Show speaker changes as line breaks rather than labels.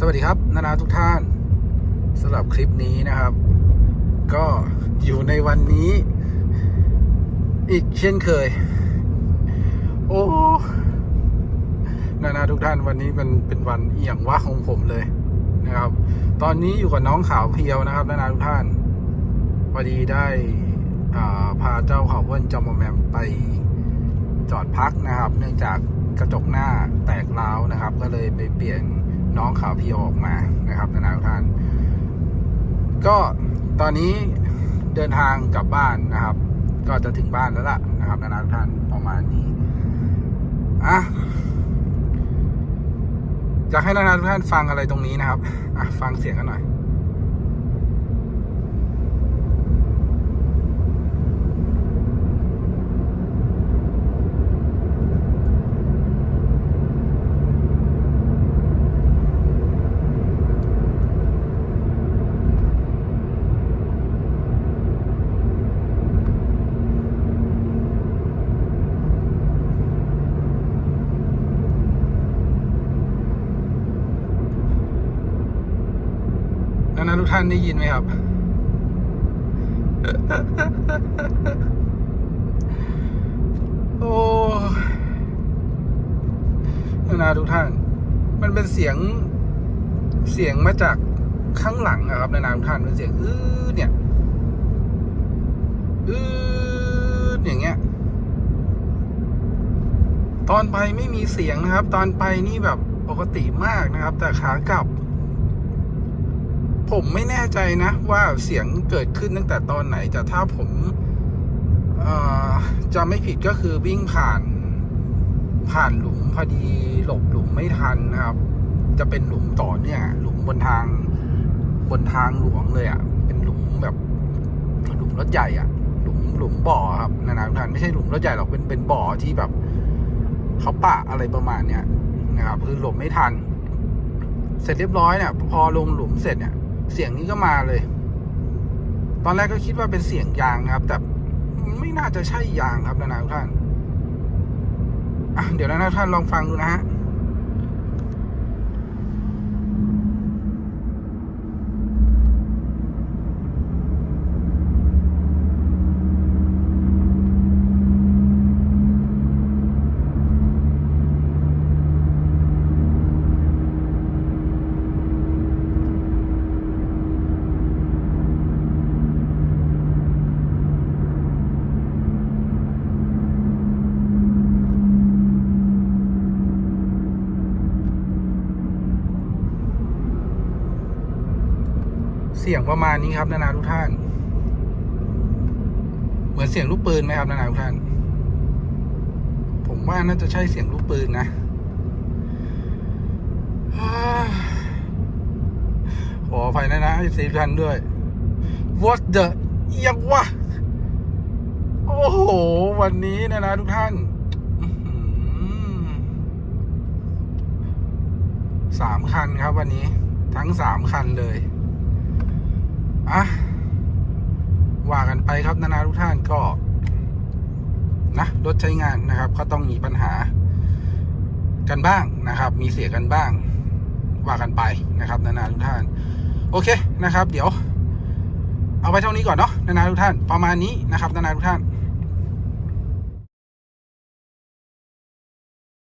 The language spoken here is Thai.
สวัสดีครับ นานาทุกท่านสำหรับคลิปนี้นะครับ ก็อยู่ในวันนี้ อีกเช่นเคย โอ้นานาทุกท่านวันนี้เป็นเป็นวันเอี่ยงว่าของผมเลยนะครับ ตอนนี้อยู่กับน้องขาวเพียวนะครับ นานาทุกท่านพอดีได้าพาเจ้าขาเวินจอมแมมไปจอดพักนะครับ เนื่องจาก กระจกหน้าแตกร้าวนะครับ ก็เลยไปเปลี่ยนน้องขาวพีออกมานะครับนานาทุกท่าน ก็ตอนนี้เดินทางกลับบ้านนะครับ ก็จะถึงบ้านแล้วล่ะนะครับนานาทุกท่านประมาณนี้อะอยากให้นานาทุกท่านฟังอะไรตรงนี้นะครับอะฟังเสียงกันหน่อย ทุกท่านได้ยินไหมครับ โอ้นานาทุกท่าน มันเป็นเสียงเสียงมาจากข้างหลังอะครับนานาทุกท่านเป็นเสียงอื้อเนี่ยอื้ออย่างเงี้ย ตอนไปไม่มีเสียงนะครับ ตอนไปนี่แบบปกติมากนะครับ แต่ขากลับ ผมไม่แน่ใจนะว่าเสียงเกิดขึ้นตั้งแต่ตอนไหน แต่ถ้าผมจะไม่ผิดก็คือวิ่งผ่านผ่านหลุมพอดีหลบหลุมไม่ทันนะครับ จะเป็นหลุมต่อเนี่ย หลุมบนทางบนทางหลวงเลยอะ่ะ เป็นหลุมแบบหลุมรถใหญ่อะ่ะ หลุมหลุมบ่อครับนานาทุกท่านไม่ใช่หลุมรถใหญ่หรอกเป็นเป็นบ่อที่แบบเขาปะอะไรประมาณเนี้ยนะครับคือหลบไม่ทัน เสร็จเรียบร้อยเนี่ยพอลงหลุมเสร็จเนี่ย เสียงนี้ก็มาเลย ตอนแรกก็คิดว่าเป็นเสียงยางนะครับ แต่ไม่น่าจะใช่ยางครับนะนะทุกท่านเดี๋ยวนะนาทุกท่านลองฟังดูนะฮะ เสียงประมาณนี้ครับ นานาทุกท่าน เหมือนเสียงลูกปืนไหมครับ นานาทุกท่าน ผมว่าน่าจะใช่เสียงลูกปืนนะขออภัยนะนะให้สีท่านด้วย What the เอียงวะโอ้โห วันนี้นะนะทุกท่านสามคันครับวันนี้ ทั้งสามคันเลย อะว่ากันไปครับนานาทุกท่านก็ นะรถใช้งานนะครับ ก็ต้องมีปัญหา กันบ้างนะครับ มีเสียกันบ้าง ว่ากันไปนะครับนานาทุกท่าน โอเคนะครับ เดี๋ยว เอาไปเท่านี้ก่อนเนาะนานาทุกท่าน ประมาณนี้นะครับนานาทุกท่าน